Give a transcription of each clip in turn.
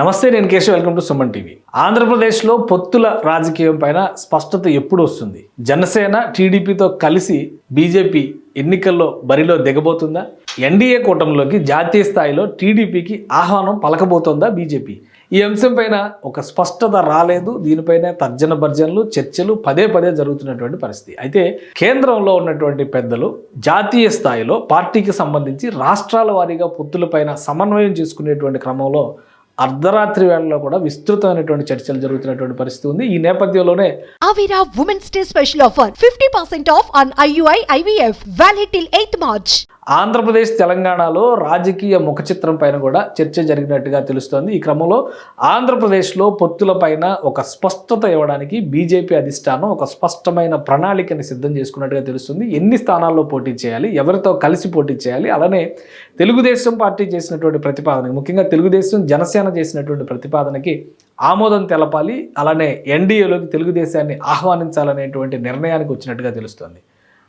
నమస్తే నేను Keshav. Welcome to Suman TV. ఆంధ్రప్రదేశ్లో పొత్తుల రాజకీయం పైన స్పష్టత ఎప్పుడు వస్తుంది? జనసేన టీడీపీతో కలిసి బీజేపీ ఎన్నికల్లో బరిలో దిగబోతుందా? ఎన్డీఏ కూటమిలోకి జాతీయ స్థాయిలో టీడీపీకి ఆహ్వానం పలకబోతోందా బీజేపీ? ఈ అంశం పైన ఒక స్పష్టత రాలేదు. దీనిపైన తర్జన భర్జనలు చర్చలు పదే పదే జరుగుతున్నటువంటి పరిస్థితి. అయితే కేంద్రంలో ఉన్నటువంటి పెద్దలు జాతీయ స్థాయిలో పార్టీకి సంబంధించి రాష్ట్రాల వారీగా పొత్తులపైన సమన్వయం చేసుకునేటువంటి క్రమంలో అర్ధరాత్రి వేళలో కూడా విస్తృతమైనటువంటి చర్చలు జరుగుతున్నటువంటి పరిస్థితి ఉంది. ఈ నేపథ్యంలోనే Avira women's day special offer fifty percent off on IUI IVF valid till eighth March Andhra Pradesh తెలంగాణలో రాజకీయ ముఖ చిత్రం పైన కూడా చర్చ జరిగినట్టుగా తెలుస్తోంది. ఈ క్రమంలో ఆంధ్రప్రదేశ్లో పొత్తుల పైన ఒక స్పష్టత ఇవ్వడానికి బీజేపీ అధిష్టానం ఒక స్పష్టమైన ప్రణాళికని సిద్ధం చేసుకున్నట్టుగా తెలుస్తుంది. ఎన్ని స్థానాల్లో పోటీ చేయాలి ఎవరితో కలిసి పోటీ చేయాలి అలానే తెలుగుదేశం పార్టీ చేసినటువంటి ప్రతిపాదనకి ముఖ్యంగా తెలుగుదేశం జనసేన చేసినటువంటి ప్రతిపాదనకి ఆమోదం తెలపాలి అలానే ఎన్డీఏలోకి తెలుగుదేశాన్ని ఆహ్వానించాలనేటువంటి నిర్ణయానికి వచ్చినట్టుగా తెలుస్తోంది.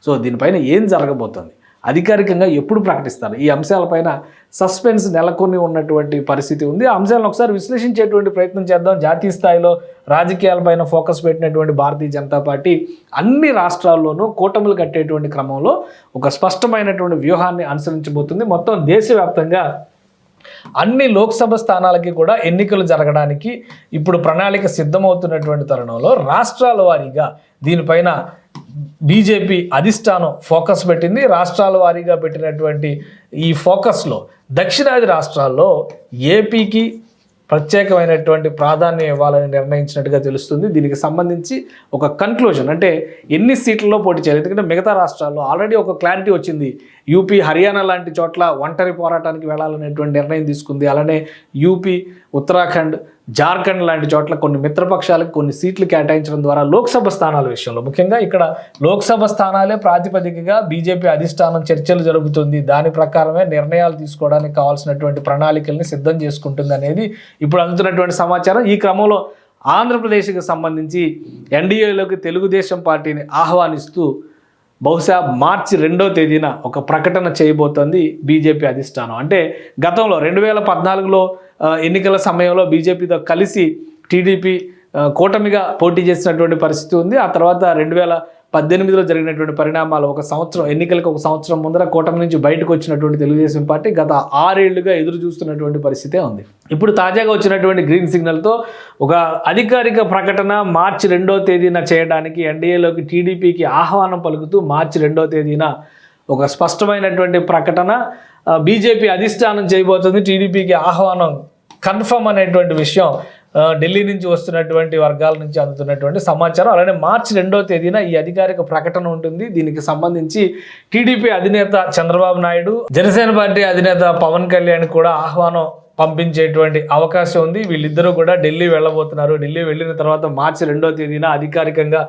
సో దీనిపైన ఏం జరగబోతోంది? అధికారికంగా ఎప్పుడు ప్రకటిస్తారు? ఈ అంశాలపైన సస్పెన్స్ నెలకొని ఉన్నటువంటి పరిస్థితి ఉంది. ఆ అంశాలను ఒకసారి విశ్లేషించేటువంటి ప్రయత్నం చేద్దాం. జాతీయ స్థాయిలో రాజకీయాలపైన ఫోకస్ పెట్టినటువంటి భారతీయ జనతా పార్టీ అన్ని రాష్ట్రాల్లోనూ కూటములు కట్టేటువంటి క్రమంలో ఒక స్పష్టమైనటువంటి వ్యూహాన్ని అనుసరించబోతుంది. మొత్తం దేశవ్యాప్తంగా అన్ని లోక్సభ స్థానాలకి కూడా ఎన్నికలు జరగడానికి ఇప్పుడు ప్రణాళిక సిద్ధమవుతున్నటువంటి తరుణంలో రాష్ట్రాల వారీగా దీనిపైన బీజేపీ అధిష్టానం ఫోకస్ పెట్టింది. రాష్ట్రాల వారీగా పెట్టినటువంటి ఈ ఫోకస్లో దక్షిణాది రాష్ట్రాల్లో ఏపీకి ప్రత్యేకమైనటువంటి ప్రాధాన్యం ఇవ్వాలని నిర్ణయించినట్టుగా తెలుస్తుంది. దీనికి సంబంధించి ఒక కన్క్లూజన్ అంటే ఎన్ని సీట్లలో పోటీ చేయాలి? ఎందుకంటే మిగతా రాష్ట్రాల్లో ఆల్రెడీ ఒక క్లారిటీ వచ్చింది. యూపీ హర్యానా లాంటి చోట్ల ఒంటరి పోరాటానికి వెళ్ళాలనేటువంటి నిర్ణయం తీసుకుంది. అలానే యూపీ ఉత్తరాఖండ్ జార్ఖండ్ లాంటి చోట్ల కొన్ని మిత్రపక్షాలకు కొన్ని సీట్లు కేటాయించడం ద్వారా లోక్సభ స్థానాల విషయంలో ముఖ్యంగా ఇక్కడ లోక్సభ స్థానాలే ప్రాతిపదికగా బీజేపీ అధిష్టానం చర్చలు జరుగుతుంది దాని ప్రకారమే నిర్ణయాలు తీసుకోవడానికి కావాల్సినటువంటి ప్రణాళికల్ని సిద్ధం చేసుకుంటుంది అనేది ఇప్పుడు అందుతున్నటువంటి సమాచారం. ఈ క్రమంలో ఆంధ్రప్రదేశ్కి సంబంధించి ఎన్డీఏలోకి తెలుగుదేశం పార్టీని ఆహ్వానిస్తూ బహుశా మార్చి రెండో తేదీన ఒక ప్రకటన చేయబోతోంది బీజేపీ అధిష్టానం. అంటే గతంలో రెండు వేల పద్నాలుగులో ఎన్నికల సమయంలో బీజేపీతో కలిసి టీడీపీ కూటమిగా పోటీ చేసినటువంటి పరిస్థితి ఉంది. ఆ తర్వాత రెండు వేల పద్దెనిమిదిలో జరిగినటువంటి పరిణామాలు ఒక సంవత్సరం ఎన్నికలకు ఒక సంవత్సరం ముందర కూటమి నుంచి బయటకు వచ్చినటువంటి తెలుగుదేశం పార్టీ గత ఆరేళ్ళుగా ఎదురు చూస్తున్నటువంటి పరిస్థితే ఉంది. ఇప్పుడు తాజాగా వచ్చినటువంటి గ్రీన్ సిగ్నల్తో ఒక అధికారిక ప్రకటన మార్చి రెండో తేదీన చేయడానికి ఎన్డీఏలోకి టీడీపీకి ఆహ్వానం పలుకుతూ మార్చి రెండో తేదీన ఒక స్పష్టమైనటువంటి ప్రకటన బీజేపీ అధిష్టానం చేయబోతుంది టీడీపీకి ఆహ్వానం కన్ఫర్మ్ అనేటువంటి విషయం ఢిల్లీ నుంచి వస్తున్నటువంటి వర్గాల నుంచి అందుతున్నటువంటి సమాచారం. అలానే మార్చి రెండో తేదీన ఈ అధికారిక ప్రకటన ఉంటుంది. దీనికి సంబంధించి టీడీపీ అధినేత చంద్రబాబు నాయుడు జనసేన పార్టీ అధినేత పవన్ కళ్యాణ్ కూడా ఆహ్వానం పంపించేటువంటి అవకాశం ఉంది. వీళ్ళిద్దరూ కూడా ఢిల్లీ వెళ్ళబోతున్నారు. ఢిల్లీ వెళ్ళిన తర్వాత మార్చి రెండో తేదీన అధికారికంగా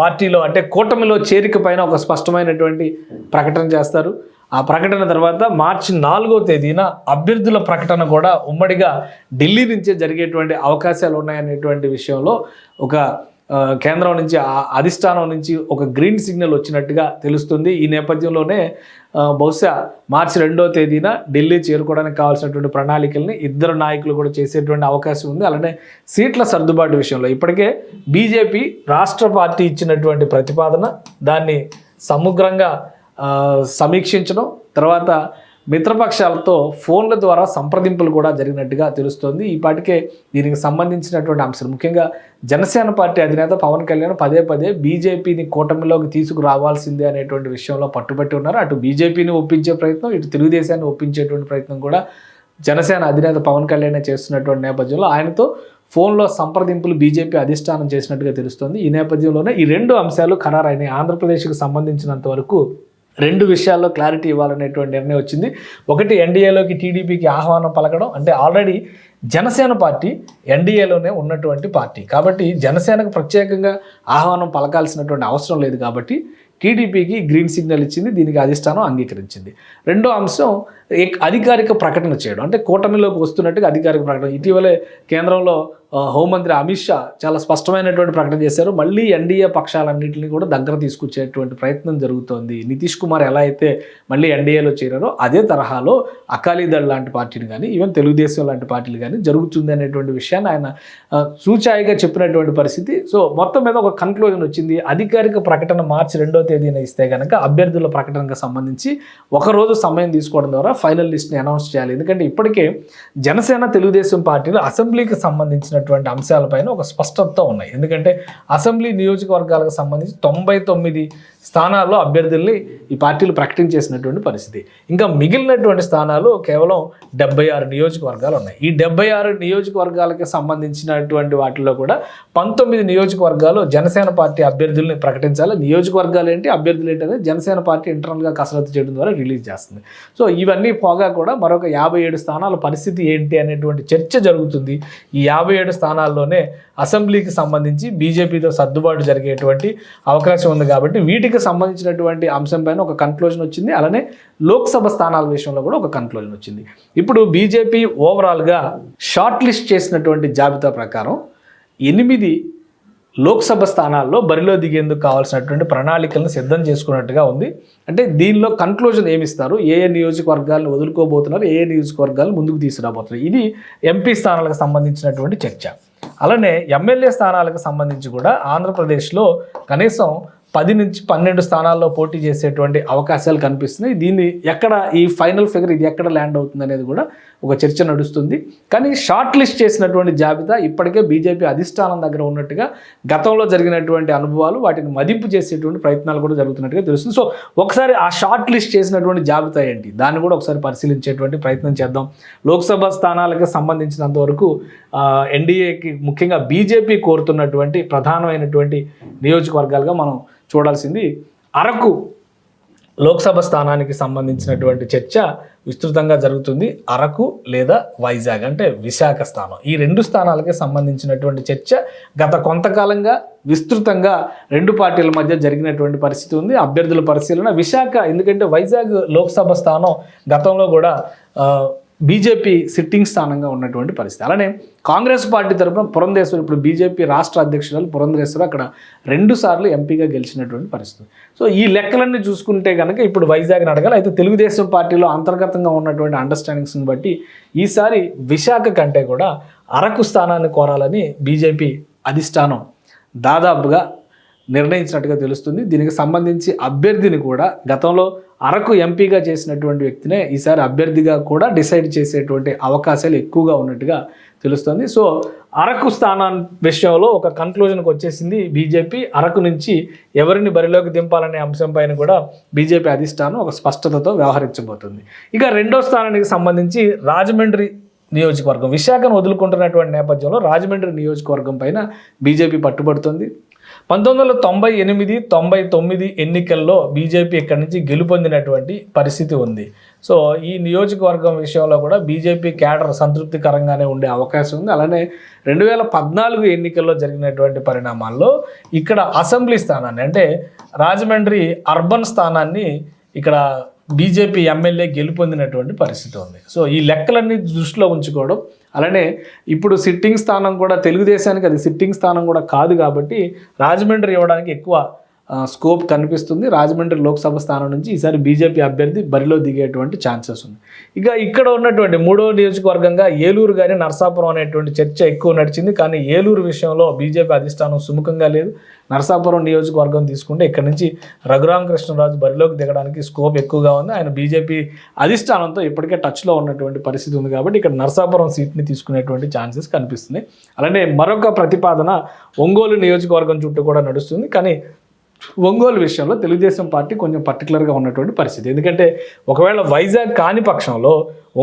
పార్టీలో అంటే కూటమిలో చేరిక పైన ఒక స్పష్టమైనటువంటి ప్రకటన చేస్తారు. ఆ ప్రకటన తర్వాత మార్చి నాలుగో తేదీన అభ్యర్థుల ప్రకటన కూడా ఉమ్మడిగా ఢిల్లీ నుంచే జరిగేటువంటి అవకాశాలు ఉన్నాయనేటువంటి విషయంలో ఒక కేంద్రం నుంచి ఆ అధిష్టానం నుంచి ఒక గ్రీన్ సిగ్నల్ వచ్చినట్టుగా తెలుస్తుంది. ఈ నేపథ్యంలోనే బహుశా మార్చి రెండో తేదీన ఢిల్లీ చేరుకోవడానికి కావాల్సినటువంటి ప్రణాళికల్ని ఇద్దరు నాయకులు కూడా చేసేటువంటి అవకాశం ఉంది. అలానే సీట్ల సర్దుబాటు విషయంలో ఇప్పటికే బీజేపీ రాష్ట్ర పార్టీ ఇచ్చినటువంటి ప్రతిపాదన దాన్ని సమగ్రంగా సమీక్షించడం తర్వాత మిత్రపక్షాలతో ఫోన్ల ద్వారా సంప్రదింపులు కూడా జరిగినట్టుగా తెలుస్తోంది. ఈ పాటికే దీనికి సంబంధించినటువంటి అంశాలు. ముఖ్యంగా జనసేన పార్టీ అధినేత పవన్ కళ్యాణ్ పదే పదే బీజేపీని కూటమిలోకి తీసుకురావాల్సిందే అనేటువంటి విషయంలో పట్టుబట్టి ఉన్నారు. అటు బీజేపీని ఒప్పించే ప్రయత్నం ఇటు తెలుగుదేశాన్ని ఒప్పించేటువంటి ప్రయత్నం కూడా జనసేన అధినేత పవన్ కళ్యాణ్ చేస్తున్నటువంటి నేపథ్యంలో ఆయనతో ఫోన్లో సంప్రదింపులు బీజేపీ అధిష్టానం చేసినట్టుగా తెలుస్తోంది. ఈ నేపథ్యంలోనే ఈ రెండు అంశాలు ఖరారైనాయి. ఆంధ్రప్రదేశ్కి సంబంధించినంత వరకు రెండు విషయాల్లో క్లారిటీ ఇవ్వాలనేటువంటి నిర్ణయం వచ్చింది. ఒకటి ఎన్డీఏలోకి టీడీపీకి ఆహ్వానం పలకడం. అంటే ఆల్రెడీ జనసేన పార్టీ ఎన్డీఏలోనే ఉన్నటువంటి పార్టీ. కాబట్టి జనసేనకు ప్రత్యేకంగా ఆహ్వానం పలకాల్సినటువంటి అవసరం లేదు కాబట్టి టీడీపీకి గ్రీన్ సిగ్నల్ ఇచ్చింది దీనికి అధిష్టానం అంగీకరించింది. రెండో అంశం అధికారిక ప్రకటన చేయడం. అంటే కూటమిలోకి వస్తున్నట్టుగా అధికారిక ప్రకటన. ఇటీవలే కేంద్రంలో హోంమంత్రి అమిత్ షా చాలా స్పష్టమైనటువంటి ప్రకటన చేశారు. మళ్ళీ ఎన్డీఏ పక్షాలన్నింటినీ కూడా దగ్గర తీసుకొచ్చేటువంటి ప్రయత్నం జరుగుతోంది. నితీష్ కుమార్ ఎలా అయితే మళ్ళీ ఎన్డీఏలో చేరారో అదే తరహాలో అకాలీదళ్ లాంటి పార్టీలు కానీ ఈవెన్ తెలుగుదేశం లాంటి పార్టీలు కానీ జరుగుతుంది అనేటువంటి విషయాన్ని ఆయన సూచాయిగా చెప్పినటువంటి పరిస్థితి. సో మొత్తం మీద ఒక కన్క్లూజన్ వచ్చింది. అధికారిక ప్రకటన మార్చి రెండో తేదీన ఇస్తే కనుక అభ్యర్థుల ప్రకటనకు సంబంధించి ఒకరోజు సమయం తీసుకోవడం ద్వారా ఫైనల్ లిస్ట్ని అనౌన్స్ చేయాలి. ఎందుకంటే ఇప్పటికే జనసేన తెలుగుదేశం పార్టీలు అసెంబ్లీకి సంబంధించిన సంబంధించినటువంటి అంశాలపైన ఒక స్పష్టత ఉన్నాయి. ఎందుకంటే అసెంబ్లీ నియోజకవర్గాలకు సంబంధించి తొంభై తొమ్మిది స్థానాల్లో అభ్యర్థుల్ని ఈ పార్టీలు ప్రకటించేసినటువంటి పరిస్థితి. ఇంకా మిగిలినటువంటి స్థానాలు కేవలం డెబ్బై ఆరు నియోజకవర్గాలు ఉన్నాయి. ఈ డెబ్బై ఆరు నియోజకవర్గాలకి సంబంధించినటువంటి వాటిలో కూడా పంతొమ్మిది నియోజకవర్గాలు జనసేన పార్టీ అభ్యర్థుల్ని ప్రకటించాలి. నియోజకవర్గాలు ఏంటి? అభ్యర్థులు ఏంటి అనేది జనసేన పార్టీ ఇంటర్నల్గా కసరత్తు చేయడం ద్వారా రిలీజ్ చేస్తుంది. సో ఇవన్నీ పోగా కూడా మరొక యాభై ఏడు స్థానాల పరిస్థితి ఏంటి అనేటువంటి చర్చ జరుగుతుంది. ఈ యాభై ఏడు స్థానాల్లోనే అసెంబ్లీకి సంబంధించి బీజేపీతో సర్దుబాటు జరిగేటువంటి అవకాశం ఉంది కాబట్టి వీటికి సంబంధించినటువంటి అంశం పైన ఒక కన్క్లూజన్ వచ్చింది. అలానే లోక్సభ స్థానాల విషయంలో కూడా ఒక కన్క్లూజన్ వచ్చింది. ఇప్పుడు బీజేపీ ఓవరాల్గా షార్ట్ లిస్ట్ చేసినటువంటి జాబితా ప్రకారం ఎనిమిది లోక్సభ స్థానాల్లో బరిలో దిగేందుకు కావాల్సినటువంటి ప్రణాళికలను సిద్ధం చేసుకున్నట్టుగా ఉంది. అంటే దీనిలో కన్క్లూజన్ ఏమిస్తారు? ఏ ఏ నియోజకవర్గాలను వదులుకోబోతున్నారు? ఏ ఏ నియోజకవర్గాలను ముందుకు తీసుకురాబోతున్నారు? ఇది ఎంపీ స్థానాలకు సంబంధించినటువంటి చర్చ. అలానే ఎమ్మెల్యే స్థానాలకు సంబంధించి కూడా ఆంధ్రప్రదేశ్లో కనీసం పది నుంచి పన్నెండు స్థానాల్లో పోటీ చేసేటువంటి అవకాశాలు కనిపిస్తున్నాయి. దీన్ని ఎక్కడ ఈ ఫైనల్ ఫిగర్ ఇది ఎక్కడ ల్యాండ్ అవుతుంది అనేది కూడా ఒక చర్చ నడుస్తుంది. కానీ షార్ట్ లిస్ట్ చేసినటువంటి జాబితా ఇప్పటికే బీజేపీ అధిష్టానం దగ్గర ఉన్నట్టుగా గతంలో జరిగినటువంటి అనుభవాలు వాటిని మదింపు చేసేటువంటి ప్రయత్నాలు కూడా జరుగుతున్నట్టుగా తెలుస్తుంది. సో ఒకసారి ఆ షార్ట్ లిస్ట్ చేసినటువంటి జాబితా ఏంటి? దాన్ని కూడా ఒకసారి పరిశీలించేటువంటి ప్రయత్నం చేద్దాం. లోక్సభ స్థానాలకు సంబంధించినంత వరకు ఎన్డీఏకి ముఖ్యంగా బీజేపీ కోరుతున్నటువంటి ప్రధానమైనటువంటి నియోజకవర్గాలుగా మనం చూడాల్సింది. అరకు లోక్సభ స్థానానికి సంబంధించినటువంటి చర్చ విస్తృతంగా జరుగుతుంది. అరకు లేదా వైజాగ్ అంటే విశాఖ స్థానం. ఈ రెండు స్థానాలకి సంబంధించినటువంటి చర్చ గత కొంతకాలంగా విస్తృతంగా రెండు పార్టీల మధ్య జరిగినటువంటి పరిస్థితి ఉంది. అభ్యర్థుల పరిశీలన విశాఖ ఎందుకంటే వైజాగ్ లోక్సభ స్థానం గతంలో కూడా బీజేపీ సిట్టింగ్ స్థానంగా ఉన్నటువంటి పరిస్థితి. అలానే కాంగ్రెస్ పార్టీ తరఫున పురంధేశ్వరు ఇప్పుడు బీజేపీ రాష్ట్ర అధ్యక్షురాలు పురంధేశ్వరు అక్కడ రెండు సార్లు ఎంపీగా గెలిచినటువంటి పరిస్థితి. సో ఈ లెక్కలన్నీ చూసుకుంటే కనుక ఇప్పుడు వైజాగ్ని అడగాలి అయితే తెలుగుదేశం పార్టీలో అంతర్గతంగా ఉన్నటువంటి అండర్స్టాండింగ్స్ని బట్టి ఈసారి విశాఖ కంటే కూడా అరకు స్థానాన్ని కోరాలని బీజేపీ అధిష్టానం దాదాపుగా నిర్ణయించినట్టుగా తెలుస్తుంది. దీనికి సంబంధించి అభ్యర్థిని కూడా గతంలో అరకు ఎంపీగా చేసినటువంటి వ్యక్తినే ఈసారి అభ్యర్థిగా కూడా డిసైడ్ చేసేటువంటి అవకాశాలు ఎక్కువగా ఉన్నట్టుగా తెలుస్తుంది. సో అరకు స్థానం విషయంలో ఒక కన్క్లూజన్కి వచ్చేసింది బీజేపీ. అరకు నుంచి ఎవరిని బరిలోకి దింపాలనే అంశంపైన కూడా బీజేపీ అధిష్టానం ఒక స్పష్టతతో వ్యవహరించబోతుంది. ఇక రెండో స్థానానికి సంబంధించి రాజమండ్రి నియోజకవర్గం విశాఖను వదులుకుంటున్నటువంటి నేపథ్యంలో రాజమండ్రి నియోజకవర్గం పైన బీజేపీ పట్టుబడుతుంది. పంతొమ్మిది వందల తొంభై ఎనిమిది తొంభై తొమ్మిది ఎన్నికల్లో బీజేపీ ఇక్కడి నుంచి గెలుపొందినటువంటి పరిస్థితి ఉంది. సో ఈ నియోజకవర్గం విషయంలో కూడా బీజేపీ క్యాడర్ సంతృప్తికరంగానే ఉండే అవకాశం ఉంది. అలానే రెండు వేల పద్నాలుగు ఎన్నికల్లో జరిగినటువంటి పరిణామాల్లో ఇక్కడ అసెంబ్లీ స్థానాన్ని అంటే రాజమండ్రి అర్బన్ స్థానాన్ని ఇక్కడ బీజేపీ ఎమ్మెల్యే గెలుపొందినటువంటి పరిస్థితి ఉంది. సో ఈ లెక్కలన్నీ దృష్టిలో ఉంచుకోవడం అలానే ఇప్పుడు సిట్టింగ్ స్థానం కూడా తెలుగుదేశానికి అది సిట్టింగ్ స్థానం కూడా కాదు కాబట్టి రాజమండ్రి ఇవ్వడానికి ఎక్కువ స్కోప్ కనిపిస్తుంది. రాజమండ్రి లోక్సభ స్థానం నుంచి ఈసారి బీజేపీ అభ్యర్థి బరిలో దిగేటువంటి ఛాన్సెస్ ఉంది ఇక ఇక్కడ ఉన్నటువంటి మూడో నియోజకవర్గంగా ఏలూరు కానీ నర్సాపురం అనేటువంటి చర్చ ఎక్కువ నడిచింది. కానీ ఏలూరు విషయంలో బీజేపీ అధిష్టానం సుముఖంగా లేదు. నరసాపురం నియోజకవర్గం తీసుకుంటే ఇక్కడ నుంచి రఘురామకృష్ణరాజు బరిలోకి దిగడానికి స్కోప్ ఎక్కువగా ఉంది. ఆయన బీజేపీ అధిష్టానంతో ఇప్పటికే టచ్లో ఉన్నటువంటి పరిస్థితి ఉంది కాబట్టి ఇక్కడ నరసాపురం సీట్ని తీసుకునేటువంటి ఛాన్సెస్ కనిపిస్తుంది అలానే మరొక ప్రతిపాదన ఒంగోలు నియోజకవర్గం చుట్టూ కూడా నడుస్తుంది. కానీ ఒంగోలు విషయంలో తెలుగుదేశం పార్టీ కొంచెం పర్టికులర్గా ఉన్నటువంటి పరిస్థితి. ఎందుకంటే ఒకవేళ వైజాగ్ కాని పక్షంలో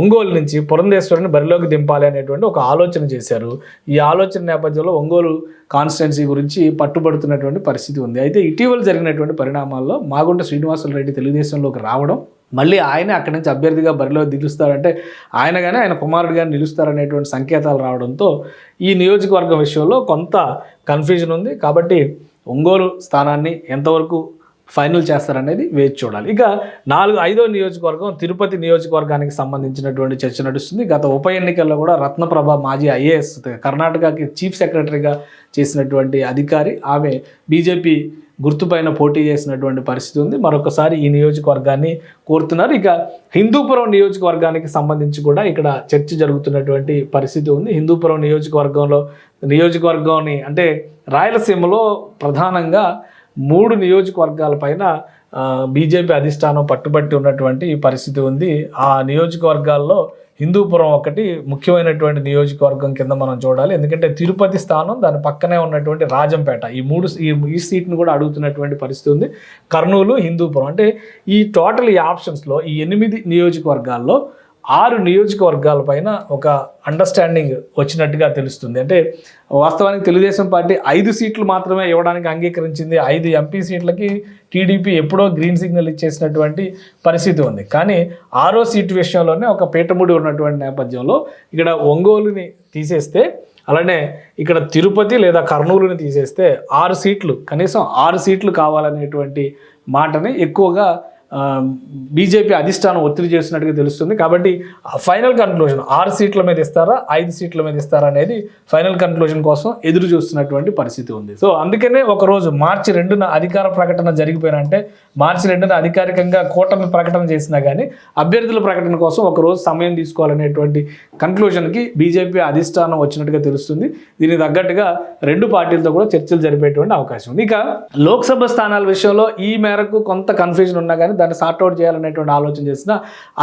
ఒంగోలు నుంచి పురంధేశ్వరిని బరిలోకి దింపాలి అనేటువంటి ఒక ఆలోచన చేశారు. ఈ ఆలోచన నేపథ్యంలో ఒంగోలు కాన్స్టిట్యున్సీ గురించి పట్టుబడుతున్నటువంటి పరిస్థితి ఉంది. అయితే ఇటీవల జరిగినటువంటి పరిణామాల్లో మాగుంట శ్రీనివాసులు రెడ్డి తెలుగుదేశంలోకి రావడం మళ్ళీ ఆయన అక్కడి నుంచి అభ్యర్థిగా బరిలో నిలుస్తారంటే ఆయన కానీ ఆయన కుమారుడు కానీ నిలుస్తారనేటువంటి సంకేతాలు రావడంతో ఈ నియోజకవర్గం విషయంలో కొంత కన్ఫ్యూజన్ ఉంది. కాబట్టి ఒంగోలు స్థానాన్ని ఎంతవరకు ఫైనల్ చేస్తారనేది వేచి చూడాలి. ఇక నాలుగు ఐదో నియోజకవర్గం తిరుపతి నియోజకవర్గానికి సంబంధించినటువంటి చర్చ నడుస్తుంది. గత ఉప ఎన్నికల్లో కూడా రత్నప్రభ మాజీ ఐఏఎస్ కర్ణాటకకి చీఫ్ సెక్రటరీగా చేసినటువంటి అధికారి ఆమె బీజేపీ గుర్తుపైన పోటీ చేసినటువంటి పరిస్థితి ఉంది. మరొకసారి ఈ నియోజకవర్గాన్ని కోరుతున్నారు. ఇక హిందూపురం నియోజకవర్గానికి సంబంధించి కూడా ఇక్కడ చర్చ జరుగుతున్నటువంటి పరిస్థితి ఉంది. హిందూపురం నియోజకవర్గంలో నియోజకవర్గాన్ని అంటే రాయలసీమలో ప్రధానంగా మూడు నియోజకవర్గాల పైన బీజేపీ అధిష్టానం పట్టుబట్టి ఉన్నటువంటి పరిస్థితి ఉంది. ఆ నియోజకవర్గాల్లో హిందూపురం ఒకటి ముఖ్యమైనటువంటి నియోజకవర్గం కింద మనం చూడాలి. ఎందుకంటే తిరుపతి స్థానం దాని పక్కనే ఉన్నటువంటి రాజంపేట. ఈ మూడు ఈ ఈ సీట్ను కూడా అడుగుతున్నటువంటి పరిస్థితి ఉంది. కర్నూలు హిందూపురం. అంటే ఈ టోటల్ ఈ ఆప్షన్స్లో ఈ ఎనిమిది నియోజకవర్గాల్లో ఆరు నియోజకవర్గాల పైన ఒక అండర్స్టాండింగ్ వచ్చినట్టుగా తెలుస్తుంది. అంటే వాస్తవానికి తెలుగుదేశం పార్టీ ఐదు సీట్లు మాత్రమే ఇవ్వడానికి అంగీకరించింది. ఐదు ఎంపీ సీట్లకి టీడీపీ ఎప్పుడో గ్రీన్ సిగ్నల్ ఇచ్చేసినటువంటి పరిస్థితి ఉంది. కానీ ఆరో సీటు విషయంలోనే ఒక పీఠముడి ఉన్నటువంటి నేపథ్యంలో ఇక్కడ ఒంగోలుని తీసేస్తే అలానే ఇక్కడ తిరుపతి లేదా కర్నూలుని తీసేస్తే ఆరు సీట్లు కనీసం ఆరు సీట్లు కావాలనేటువంటి మాటని ఎక్కువగా బీజేపీ అధిష్టానం ఒత్తిడి చేస్తున్నట్టుగా తెలుస్తుంది. కాబట్టి ఫైనల్ కన్క్లూజన్ ఆరు సీట్ల మీద ఇస్తారా ఐదు సీట్ల మీద ఇస్తారా అనేది ఫైనల్ కన్క్లూజన్ కోసం ఎదురు చూస్తున్నటువంటి పరిస్థితి ఉంది. సో అందుకనే ఒకరోజు మార్చి రెండున అధికార ప్రకటన జరిగిపోయినంటే మార్చి రెండున అధికారికంగా కూటమి ప్రకటన చేసినా కానీ అభ్యర్థుల ప్రకటన కోసం ఒక రోజు సమయం తీసుకోవాలనేటువంటి కన్క్లూజన్కి బీజేపీ అధిష్టానం వచ్చినట్టుగా తెలుస్తుంది. దీనికి తగ్గట్టుగా రెండు పార్టీలతో కూడా చర్చలు జరిపేటువంటి అవకాశం ఉంది. ఇక లోక్సభ స్థానాల విషయంలో ఈ మేరకు కొంత కన్ఫ్యూజన్ ఉన్నా కానీ దాన్ని సార్ట్అవుట్ చేయాలనేటువంటి ఆలోచన చేసిన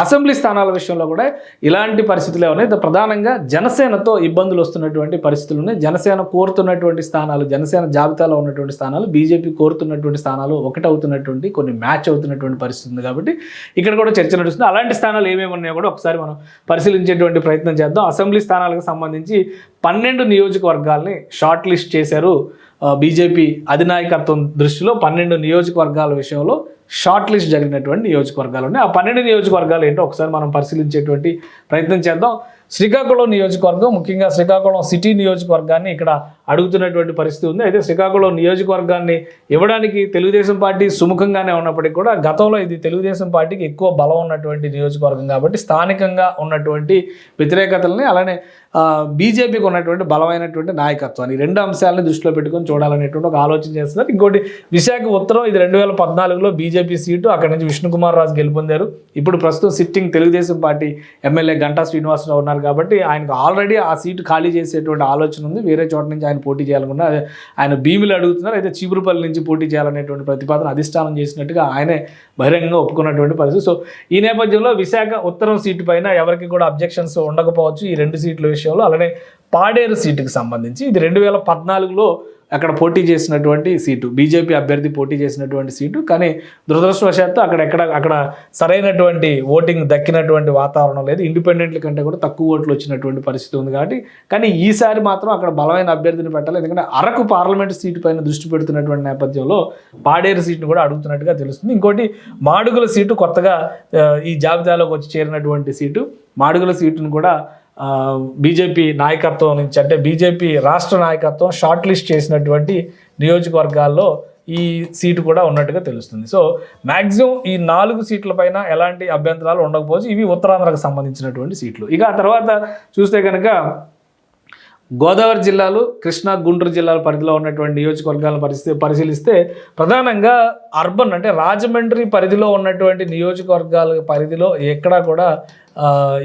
అసెంబ్లీ స్థానాల విషయంలో కూడా ఇలాంటి పరిస్థితులే ఉన్నాయి ప్రధానంగా జనసేనతో ఇబ్బందులు వస్తున్నటువంటి పరిస్థితులు ఉన్నాయి. జనసేన కోరుతున్నటువంటి స్థానాలు జనసేన జాబితాలో ఉన్నటువంటి స్థానాలు బీజేపీ కోరుతున్నటువంటి స్థానాలు ఒకటవుతున్నటువంటి కొన్ని మ్యాచ్ అవుతున్నటువంటి పరిస్థితి ఉంది కాబట్టి ఇక్కడ కూడా చర్చ నడుస్తుంది. అలాంటి స్థానాలు ఏమేమి ఉన్నాయో కూడా ఒకసారి మనం పరిశీలించేటువంటి ప్రయత్నం చేద్దాం. అసెంబ్లీ స్థానాలకు సంబంధించి పన్నెండు నియోజకవర్గాల్ని షార్ట్ లిస్ట్ చేశారు బీజేపీ అధినాయకత్వం దృష్టిలో పన్నెండు నియోజకవర్గాల విషయంలో షార్ట్ లిస్ట్ జరిగినటువంటి నియోజకవర్గాలు ఉన్నాయి ఆ పన్నెండు నియోజకవర్గాలు ఏంటో ఒకసారి మనం పరిశీలించేటువంటి ప్రయత్నం చేద్దాం. శ్రీకాకుళం నియోజకవర్గం ముఖ్యంగా శ్రీకాకుళం సిటీ నియోజకవర్గాన్ని ఇక్కడ అడుగుతున్నటువంటి పరిస్థితి ఉంది. అయితే శ్రీకాకుళం నియోజకవర్గాన్ని ఇవ్వడానికి తెలుగుదేశం పార్టీ సుముఖంగానే ఉన్నప్పటికీ కూడా గతంలో ఇది తెలుగుదేశం పార్టీకి ఎక్కువ బలం ఉన్నటువంటి నియోజకవర్గం కాబట్టి స్థానికంగా ఉన్నటువంటి వ్యతిరేకతల్ని అలానే బీజేపీకి ఉన్నటువంటి బలమైనటువంటి నాయకత్వాన్ని ఈ రెండు అంశాలను దృష్టిలో పెట్టుకొని చూడాలనేటువంటి ఒక ఆలోచన చేస్తున్నారు. ఇంకోటి విశాఖ ఉత్తరం ఇది రెండు వేల పద్నాలుగులో బీజేపీ సీటు అక్కడి నుంచి విష్ణుకుమార్ రాజు గెలుపొందారు. ఇప్పుడు ప్రస్తుతం sitting Telugu Desam party MLA Ganta Srinivasa Rao ఉన్నారు కాబట్టి ఆయనకు ఆల్రెడీ ఆ సీటు ఖాళీ చేసేటువంటి ఆలోచన ఉంది. వేరే చోట నుంచి ఆయన పోటీ చేయాలనుకున్నా ఆయన భీములు అడుగుతున్నారు అయితే చీపురుపల్లి నుంచి పోటీ చేయాలనేటువంటి ప్రతిపాదన అధిష్టానం చేసినట్టుగా ఆయనే బహిరంగంగా ఒప్పుకున్నటువంటి పరిస్థితి. సో ఈ నేపథ్యంలో విశాఖ ఉత్తరం సీటు పైన ఎవరికి కూడా అబ్జెక్షన్స్ ఉండకపోవచ్చు ఈ రెండు సీట్ల విషయంలో. అలానే పాడేరు సీటుకి సంబంధించి ఇది రెండు వేల పద్నాలుగులో అక్కడ పోటీ చేసినటువంటి సీటు. బీజేపీ అభ్యర్థి పోటీ చేసినటువంటి సీటు. కానీ దురదృష్టవశాత్తు అక్కడ ఎక్కడ అక్కడ సరైనటువంటి ఓటింగ్ దక్కినటువంటి వాతావరణం లేదు. ఇండిపెండెంట్ల కంటే కూడా తక్కువ ఓట్లు వచ్చినటువంటి పరిస్థితి ఉంది కాబట్టి. కానీ ఈసారి మాత్రం అక్కడ బలమైన అభ్యర్థిని పెట్టాలి. ఎందుకంటే అరకు పార్లమెంట్ సీటు పైన దృష్టి పెడుతున్నటువంటి నేపథ్యంలో పాడేరు సీటును కూడా అడుగుతున్నట్టుగా తెలుస్తుంది. ఇంకోటి మాడుగుల సీటు కొత్తగా ఈ జాబితాలోకి వచ్చి చేరినటువంటి సీటు. మాడుగుల సీటును కూడా బీజేపీ నాయకత్వం నుంచి అంటే బీజేపీ రాష్ట్ర నాయకత్వం షార్ట్ లిస్ట్ చేసినటువంటి నియోజకవర్గాల్లో ఈ సీటు కూడా ఉన్నట్టుగా తెలుస్తుంది. సో మ్యాక్సిమం ఈ నాలుగు సీట్ల పైన ఎలాంటి అభ్యంతరాలు ఉండకపోవచ్చు. ఇవి ఉత్తరాంధ్రకు సంబంధించినటువంటి సీట్లు. ఇక ఆ తర్వాత చూస్తే కనుక గోదావరి జిల్లాలు కృష్ణా గుంటూరు జిల్లాల పరిధిలో ఉన్నటువంటి నియోజకవర్గాలను పరిస్థితి పరిశీలిస్తే ప్రధానంగా అర్బన్ అంటే రాజమండ్రి పరిధిలో ఉన్నటువంటి నియోజకవర్గాల పరిధిలో ఎక్కడా కూడా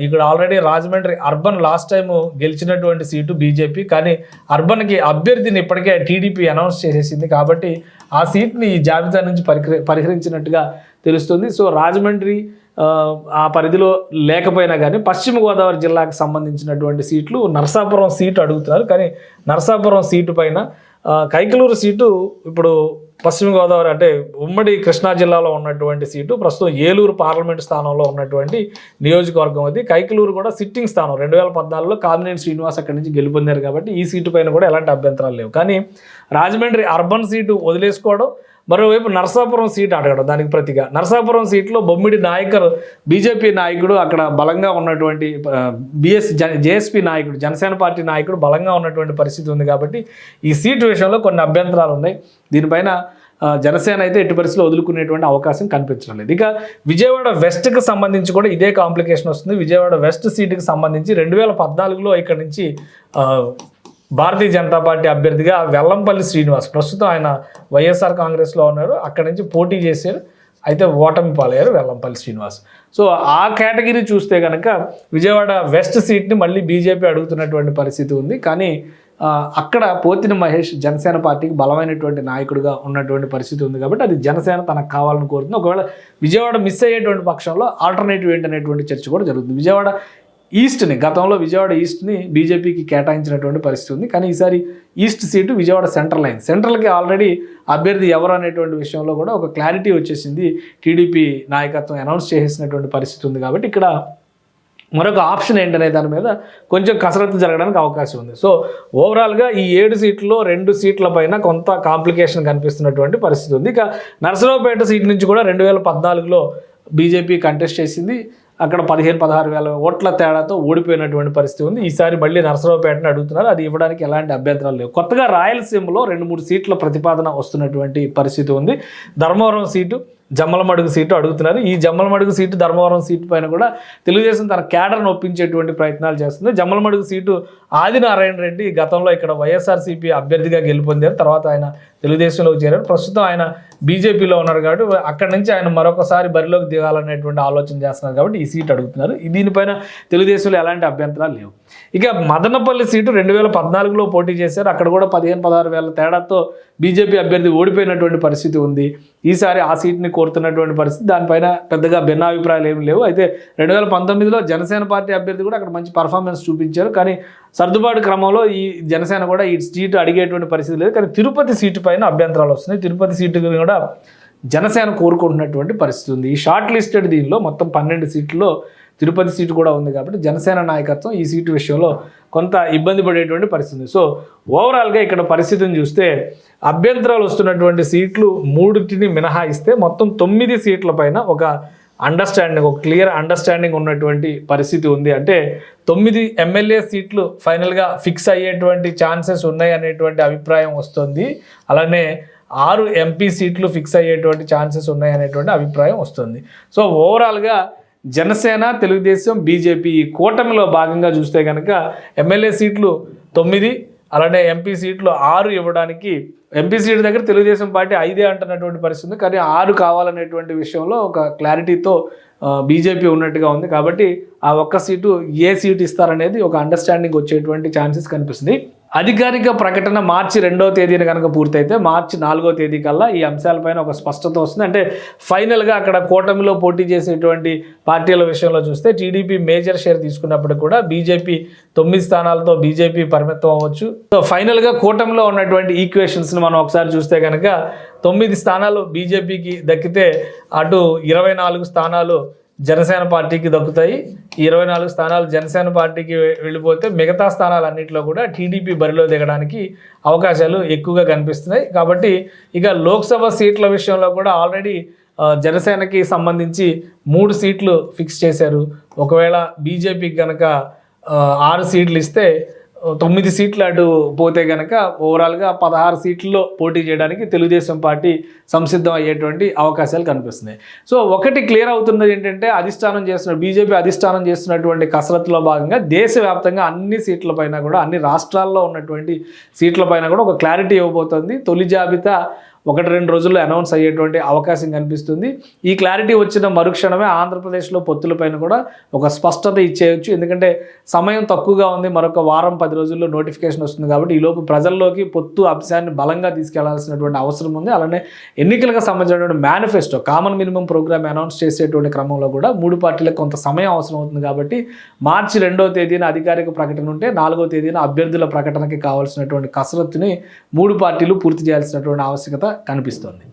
ఇక్కడ already Rajahmundry urban last time గెలిచినటువంటి సీటు బీజేపీ. కానీ అర్బన్కి అభ్యర్థిని ఇప్పటికే టీడీపీ అనౌన్స్ చేసేసింది కాబట్టి ఆ సీట్ని ఈ జాబితా నుంచి పరిహరించినట్టుగా తెలుస్తుంది. సో రాజమండ్రి ఆ, పరిధిలో లేకపోయినా కానీ పశ్చిమ గోదావరి జిల్లాకు సంబంధించినటువంటి సీట్లు నరసాపురం సీటు అడుగుతున్నారు. కానీ నరసాపురం సీటు పైన కైకలూరు సీటు ఇప్పుడు పశ్చిమ గోదావరి అంటే ఉమ్మడి కృష్ణా జిల్లాలో ఉన్నటువంటి సీటు ప్రస్తుతం ఏలూరు పార్లమెంట్ స్థానంలో ఉన్నటువంటి నియోజకవర్గం అది. కైకలూరు కూడా సిట్టింగ్ స్థానం. రెండు వేల పద్నాలుగులో కామినేని శ్రీనివాస్ అక్కడి నుంచి గెలుపొందారు కాబట్టి ఈ సీటు పైన కూడా ఎలాంటి అభ్యంతరాలు లేవు. కానీ రాజమండ్రి అర్బన్ సీటు వదిలేసుకోవడం మరోవైపు నరసాపురం సీట్ అడగడం దానికి ప్రతిగా. నరసాపురం సీట్లో బొమ్మిడి నాయకర్ బీజేపీ నాయకుడు అక్కడ బలంగా ఉన్నటువంటి బిఎస్ జేఎస్పీ నాయకుడు జనసేన పార్టీ నాయకుడు బలంగా ఉన్నటువంటి పరిస్థితి ఉంది కాబట్టి ఈ సీటు విషయంలో కొన్ని అభ్యంతరాలు ఉన్నాయి. దీనిపైన జనసేన అయితే ఎట్టి పరిస్థితుల్లో వదులుకునేటువంటి అవకాశం కనిపించడం లేదు. ఇక విజయవాడ వెస్ట్కి సంబంధించి కూడా ఇదే కాంప్లికేషన్ వస్తుంది. విజయవాడ వెస్ట్ సీటుకి సంబంధించి రెండు వేల పద్నాలుగులో ఇక్కడ నుంచి భారతీయ జనతా పార్టీ అభ్యర్థిగా వెల్లంపల్లి శ్రీనివాస్. ప్రస్తుతం ఆయన వైఎస్ఆర్ కాంగ్రెస్లో ఉన్నారు. అక్కడి నుంచి పోటీ చేశారు. అయితే ఓటమి పాలయ్యారు వెల్లంపల్లి శ్రీనివాస్. సో ఆ కేటగిరీ చూస్తే కనుక విజయవాడ వెస్ట్ సీట్ని మళ్ళీ బీజేపీ అడుగుతున్నటువంటి పరిస్థితి ఉంది. కానీ అక్కడ పోతిన మహేష్ జనసేన పార్టీకి బలమైనటువంటి నాయకుడిగా ఉన్నటువంటి పరిస్థితి ఉంది కాబట్టి అది జనసేన తనకు కావాలని కోరుతుంది. ఒకవేళ విజయవాడ మిస్ అయ్యేటువంటి పక్షంలో ఆల్టర్నేటివ్ ఏంటనేటువంటి చర్చ కూడా జరుగుతుంది. విజయవాడ ఈస్ట్ని గతంలో విజయవాడ ఈస్ట్ని బీజేపీకి కేటాయించినటువంటి పరిస్థితి ఉంది. కానీ ఈసారి ఈస్ట్ సీటు విజయవాడ సెంట్రల్ అయింది సెంట్రల్కి ఆల్రెడీ అభ్యర్థి ఎవరు అనేటువంటి విషయంలో కూడా ఒక క్లారిటీ వచ్చేసింది. టీడీపీ నాయకత్వం అనౌన్స్ చేసేసినటువంటి పరిస్థితి ఉంది కాబట్టి ఇక్కడ మరొక ఆప్షన్ ఏంటనే దాని మీద కొంచెం కసరత్తు జరగడానికి అవకాశం ఉంది. సో ఓవరాల్గా ఈ ఏడు సీట్లో రెండు సీట్ల పైన కొంత కాంప్లికేషన్ కనిపిస్తున్నటువంటి పరిస్థితి ఉంది. ఇక నరసరావుపేట సీట్ నుంచి కూడా రెండు వేల పద్నాలుగులో బీజేపీ కంటెస్ట్ చేసింది. అక్కడ పదిహేను పదహారు వేల ఓట్ల తేడాతో ఓడిపోయినటువంటి పరిస్థితి ఉంది. ఈసారి మళ్ళీ నరసరావుపేటను అడుగుతున్నారు. అది ఇవ్వడానికి ఎలాంటి అభ్యంతరాలు లేవు. కొత్తగా రాయలసీమలో రెండు మూడు సీట్ల ప్రతిపాదన వస్తున్నటువంటి పరిస్థితి ఉంది. ధర్మవరం సీటు జమ్మలమడుగు సీటు అడుగుతున్నారు. ఈ జమ్మలమడుగు సీటు ధర్మవరం సీటు పైన కూడా తెలుగుదేశం తన క్యాడర్ను ఒప్పించేటువంటి ప్రయత్నాలు చేస్తుంది. జమ్మలమడుగు సీటు ఆదినారాయణ రెడ్డి గతంలో ఇక్కడ వైఎస్ఆర్సీపీ అభ్యర్థిగా గెలుపొందారు. తర్వాత ఆయన తెలుగుదేశంలోకి చేరారు. ప్రస్తుతం ఆయన బీజేపీలో ఉన్నారు కాబట్టి అక్కడ నుంచి ఆయన మరొకసారి బరిలోకి దిగాలనేటువంటి ఆలోచన చేస్తున్నారు కాబట్టి ఈ సీట్ అడుగుతున్నారు. దీనిపైన తెలుగుదేశంలో ఎలాంటి అభ్యంతరాలు లేవు. ఇక మదనపల్లి సీటు రెండు వేల పద్నాలుగులో పోటీ చేశారు. అక్కడ కూడా పదిహేను పదహారు వేల తేడాతో బీజేపీ అభ్యర్థి ఓడిపోయినటువంటి పరిస్థితి ఉంది. ఈసారి ఆ సీట్ని కోరుతున్నటువంటి పరిస్థితి దానిపైన పెద్దగా భిన్నాభిప్రాయాలు ఏమి లేవు. అయితే రెండు వేల పంతొమ్మిదిలో జనసేన పార్టీ అభ్యర్థి కూడా అక్కడ మంచి పర్ఫార్మెన్స్ చూపించారు. కానీ సర్దుబాటు క్రమంలో ఈ జనసేన కూడా ఈ సీటు అడిగేటువంటి పరిస్థితి లేదు. కానీ తిరుపతి సీటు పైన అభ్యంతరాలు వస్తున్నాయి. తిరుపతి సీటు కూడా జనసేన కోరుకుంటున్నటువంటి పరిస్థితి ఉంది. ఈ షార్ట్ లిస్టెడ్ దీనిలో మొత్తం పన్నెండు సీట్లలో తిరుపతి సీటు కూడా ఉంది కాబట్టి జనసేన నాయకత్వం ఈ సీటు విషయంలో కొంత ఇబ్బంది పడేటువంటి పరిస్థితి ఉంది. సో ఓవరాల్గా ఇక్కడ పరిస్థితిని చూస్తే అభ్యంతరాలు వస్తున్నటువంటి సీట్లు మూడింటిని మినహాయిస్తే మొత్తం తొమ్మిది సీట్ల పైన ఒక అండర్స్టాండింగ్ ఒక క్లియర్ అండర్స్టాండింగ్ ఉన్నటువంటి పరిస్థితి ఉంది. అంటే తొమ్మిది ఎమ్మెల్యే సీట్లు ఫైనల్గా ఫిక్స్ అయ్యేటువంటి ఛాన్సెస్ ఉన్నాయి అనేటువంటి అభిప్రాయం వస్తుంది. అలానే ఆరు ఎంపీ సీట్లు ఫిక్స్ అయ్యేటువంటి ఛాన్సెస్ ఉన్నాయి అనేటువంటి అభిప్రాయం వస్తుంది. సో ఓవరాల్గా జనసేన తెలుగుదేశం బీజేపీ ఈ కూటమిలో భాగంగా చూస్తే కనుక ఎమ్మెల్యే సీట్లు తొమ్మిది అలానే ఎంపీ సీట్లు ఆరు ఇవ్వడానికి ఎంపీ సీట్ దగ్గర తెలుగుదేశం పార్టీ ఐదే అంటున్నటువంటి పరిస్థితి ఉంది కానీ ఆరు కావాలనేటువంటి విషయంలో ఒక క్లారిటీతో బీజేపీ ఉన్నట్టుగా ఉంది. కాబట్టి ఆ ఒక్క సీటు ఏ సీటు ఇస్తారనేది ఒక అండర్స్టాండింగ్ వచ్చేటువంటి ఛాన్సెస్ కనిపిస్తుంది. అధికారిక ప్రకటన మార్చి రెండవ తేదీన కనుక పూర్తయితే మార్చి నాలుగో తేదీ కల్లా ఈ అంశాలపైన ఒక స్పష్టత వస్తుంది. అంటే ఫైనల్గా అక్కడ కూటమిలో పోటీ చేసేటువంటి పార్టీల విషయంలో చూస్తే టీడీపీ మేజర్ షేర్ తీసుకున్నప్పుడు కూడా బీజేపీ తొమ్మిది స్థానాలతో బీజేపీ పరిమితం అవ్వచ్చు. సో ఫైనల్గా కూటమిలో ఉన్నటువంటి ఈక్వేషన్స్ని మనం ఒకసారి చూస్తే కనుక తొమ్మిది స్థానాలు బీజేపీకి దక్కితే అటు ఇరవై నాలుగు స్థానాలు జనసేన పార్టీకి దక్కుతాయి. ఇరవై నాలుగు స్థానాలు జనసేన పార్టీకి వెళ్ళిపోతే మిగతా స్థానాలన్నింటిలో కూడా టీడీపీ బరిలో దిగడానికి అవకాశాలు ఎక్కువగా కనిపిస్తున్నాయి. కాబట్టి ఇక లోక్సభ సీట్ల విషయంలో కూడా ఆల్రెడీ జనసేనకి సంబంధించి మూడు సీట్లు ఫిక్స్ చేశారు. ఒకవేళ బీజేపీకి కనుక ఆరు సీట్లు ఇస్తే తొమ్మిది సీట్లు అటు పోతే కనుక ఓవరాల్గా పదహారు సీట్లలో పోటీ చేయడానికి తెలుగుదేశం పార్టీ సంసిద్ధం అయ్యేటువంటి అవకాశాలు కనిపిస్తున్నాయి. సో ఒకటి క్లియర్ అవుతున్నది ఏంటంటే అధిష్టానం చేస్తున్న బీజేపీ అధిష్టానం చేస్తున్నటువంటి కసరత్తులో భాగంగా దేశవ్యాప్తంగా అన్ని సీట్లపైన కూడా అన్ని రాష్ట్రాల్లో ఉన్నటువంటి సీట్లపైన కూడా ఒక క్లారిటీ ఇవ్వబోతోంది. తొలి జాబితా ఒకటి రెండు రోజుల్లో అనౌన్స్ అయ్యేటువంటి అవకాశం కనిపిస్తుంది. ఈ క్లారిటీ వచ్చిన మరుక్షణమే ఆంధ్రప్రదేశ్లో పొత్తులపైన కూడా ఒక స్పష్టత ఇచ్చేయచ్చు. ఎందుకంటే సమయం తక్కువగా ఉంది. మరొక వారం పది రోజుల్లో నోటిఫికేషన్ వస్తుంది కాబట్టి ఈలోపు ప్రజల్లోకి పొత్తు అంశాన్ని బలంగా తీసుకెళ్ళాల్సినటువంటి అవసరం ఉంది. అలానే ఎన్నికలకు సంబంధించినటువంటి manifesto common minimum programme announce చేసేటువంటి క్రమంలో కూడా మూడు పార్టీలకు కొంత సమయం అవసరం అవుతుంది కాబట్టి మార్చి రెండవ తేదీన అధికారిక ప్రకటన ఉంటే నాలుగో తేదీన అభ్యర్థుల ప్రకటనకి కావాల్సినటువంటి కసరత్తుని మూడు పార్టీలు పూర్తి చేయాల్సినటువంటి ఆవశ్యకత కనిపిస్తోంది.